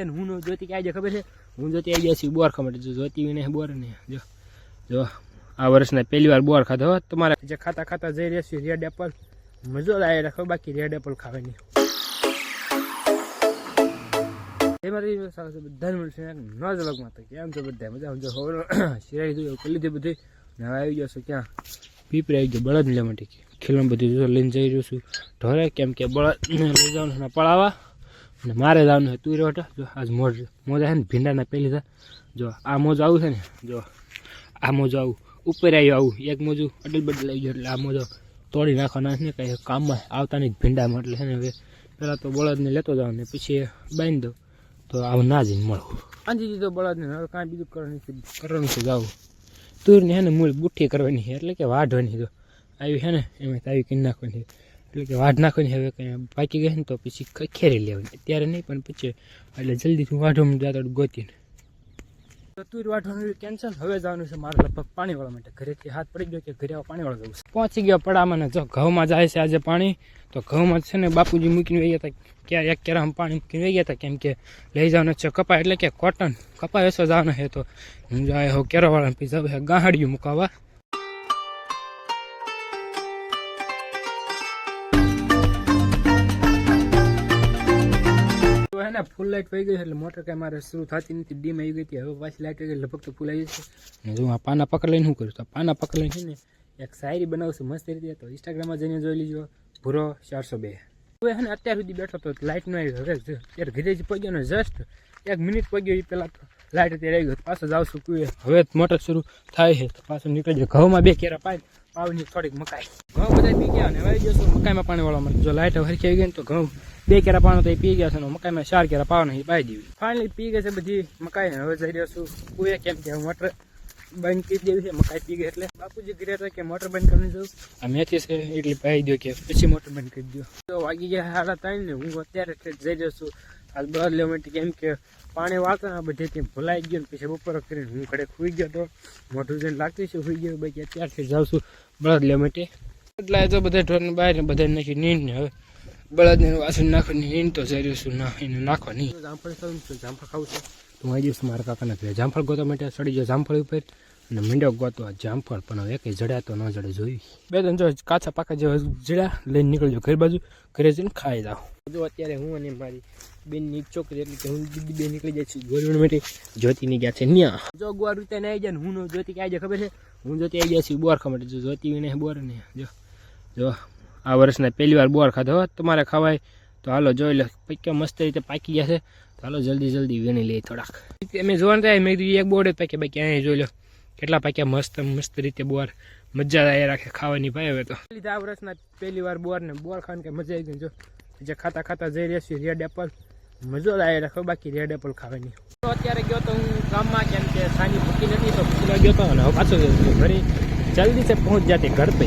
હું જોતી કે આજે ખબર છે? હું જોતી આવી જશે બોર ખબર જો જોતી વિને બોર ને. જો જો, આ વર્ષના પહેલી વાર બોર ખાધો તમારે જે ખાતા ખાતા જઈ રહ્યા છીએ રેડ એપલ. મજો લાવી રાખો બાકી રેડ એપલ ખાવાની. એમાંથી બધાને મળશે. ન જ લગમાં તો કેમ છો બધા? મજા સમજો ખબર શિરાઈ દીધું કરી લીધું બધું. હવે આવી જશો ક્યાં? પીપરે આવી ગયો, બળદ લેવા માટે. ખીલણ બધું લઈને જઈ રહ્યો છું. ઢોરે કેમ કે બળદને લઈ જવાનું પડાવવા અને મારે જવાનું છે તું રહ્યો હતો. જો આજ મોજ મોજા છે ને ભીંડાના પહેલી છે જો આ મોજ આવું છે ને જો આ મોજો આવું. ઉપર આવ્યું આવું. એક મોજું અડલ બદલ આવી ગયો એટલે આ મોજો તોડી નાખવાના છે ને કંઈ કામમાં આવતા નહીં ભીંડામાં એટલે છે ને હવે પહેલાં તો બળદને લેતો જાવ ને પછી બાંધી દઉં. તો આવું ના જઈને મળવું આંજી દીધો બળદને હવે કાંઈ બીજું કરવાનું છે? કરવાનું છે જાવું. તુરની છે ને મૂળ બુઠ્ઠી કરવાની છે એટલે કે વાઢવાની તો આવી છે ને એમાં આવી કરી નાખવાની છે. એટલે કે વાઢ નાખવાની હવે કંઈ પાકી ગઈ ને તો પછી ખેરી લેવાની. અત્યારે નહીં પણ પછી એટલે જલ્દીથી વાઢવામાં જતો ગોતીને. ચતુર તુર વાઢવાનું કેન્સલ હવે જવાનું છે મારા લગભગ પાણીવાળા માટે. ઘરેથી હાથ પડી ગયો કે ઘરે આવા પાણીવાળા જવું છે. પહોંચી ગયો પડામાં ને જો ઘઉંમાં જાય છે આજે પાણી તો ઘઉંમાં છે ને બાપુજી મૂકીને વહી ગયા હતા. ક્યાં એક કેરામાં પાણી મૂકીને વહી ગયા હતા. કેમ કે લઈ જવાનું છે કપા એટલે કે કોટન કપા વેચવા જવાનો છે તો હું જાય હો કેરોવાળાને પીઝા જાવ ગાહડિયું મુકાવા. ને ફૂલ લાઇટ પડી ગઈ એટલે મોટર કાંઈ મારે શરૂ થતી નથી. ડીમ આવી ગઈ હતી. હવે પાછી લાઈટ આવી ગઈ, લગભગ તો ફૂલ આવી જશે. જો આ પાના પકડ લઈને શું કરું? તો પાના પકડ લઈને ને, એક શાયરી બનાવશું મસ્ત રીતે. તો ઇન્સ્ટાગ્રામમાં જઈને જોઈ લીજો. ભૂરો ચારસો બે. હવે હે ને, અત્યાર સુધી બેઠો તો લાઇટ ન આવી હવે અત્યારે ઘરે જ પગ્યો ને જસ્ટ એક મિનિટ પગ્યો એ પહેલાં તો. લાઇટ અત્યારે આવી ગયો. પાછો જાવ છું હવે મોટર શરૂ થાય છે. તો પાછું નીકળી જાય ઘઉંમાં બે કેરા પાય પાવની થોડીક મકાઈ. ઘઉં બધા પી ગયા અને વાવી જશું મકાઈમાં પાણી વાળવા માટે જો લાઈટ હરખી આવી ગઈ તો ઘઉં બે કેરા પાણી તો એ પી ગયા છે મકાઈમાં ચાર કેરા પાવાના એ પાઈ દેવી ફાઇનલી પી ગઈ છે બધી મકાઈ હવે જઈ રહ્યો છું. પૂરે કેમ કે મોટર બંધ કરી દેવી છે, મકાઈ પી ગઈ એટલે. બાપુજી હતા કે મોટર બંધ કરી દઉં આ મેથી છે એટલે પાઈ દો કે પછી મોટર બંધ કરી દો તો વાગી ગયા સાડા ત્રણ ને હું અત્યારે જઈ રહ્યો છું. આજ બહાર લેવા માટે કેમ કે પાણી વાળતા બધે બધેથી ભૂલાઈ ગયો ને પછી બપોર કરીને હું ઘરે ખુઈ ગયો તો મોટું જઈને લાગતું છે ખુઈ ગયો. બાકી અત્યારથી જાઉં છું બળદ લેવા માટે. એટલે તો બધા ઢોરને બહાર ને બધા નાખી નીંદ ને હવે. બળદને વાસણ નાખવાની નીંદ તો જઈ રહ્યો છું ના એને નાખવાની. જામફળ ખાવું છું જામફળ ખાવું છું. તો હું આવી જઈશ મારા કાકાના ઘરે. જામફળ ગોતવા માટે ચડી ગયો. જામફળ ઉપર અને મીંડો ગોતો જામફળ પણ હવે કંઈ જડ્યા તો ન જડે જોઈ બે ત્રણ જો કાચા પાકા જેવા જડ્યા લઈને નીકળજો ઘર બાજુ ઘરે જઈને ખાઈ જાઓ. જો અત્યારે હું અને મારી બેનની છોકરી એટલે કે હું દીદી બે નીકળી જાય છું ગોરવણ માટે જ્યોતિની ગયા છે ન્યા. જો ગોર રીતે આવી જાય ને હું જ્યોતિ કે જાય ખબર છે? હું જ્યોતિ આવી જાય છું બોર માટે. જો જ્યોતિ વિને બોર ને જો જો આ વર્ષના પહેલી વાર બોર ખાધો તમારે ખવાય. તો હાલો જોઈ લો પૈકા મસ્ત રીતે પાકી ગયા છે. તો હાલો જલ્દી જલ્દી વીણી લઈએ થોડાક. મેં જોવાનું થાય મેં કીધું એક બોર્ડ જ પાક્યા બાકી અહીંયા જોઈ લો. કેટલા પાક્યા મસ્ત મસ્ત રીતે બોર મજા આવે રાખે ખાવાની ભાઈ હવે તો. આ વર્ષના પહેલી વાર બોર ને બોર ખાવાની કે મજા આવી ગઈ જો. જે ખાતા ખાતા જઈ રહ્યા છીએ રેડ એપલ. મજો જ આવી રાખો, બાકી રેડ એપલ ખાવાની. તો અત્યારે ગયો તો હું ગામમાં, કેમ કે સાની ભૂકી નથી, તો ભૂકી ગયો તો અને પાછો ઘરે જલ્દી છે, પહોંચ જાતે ઘર पे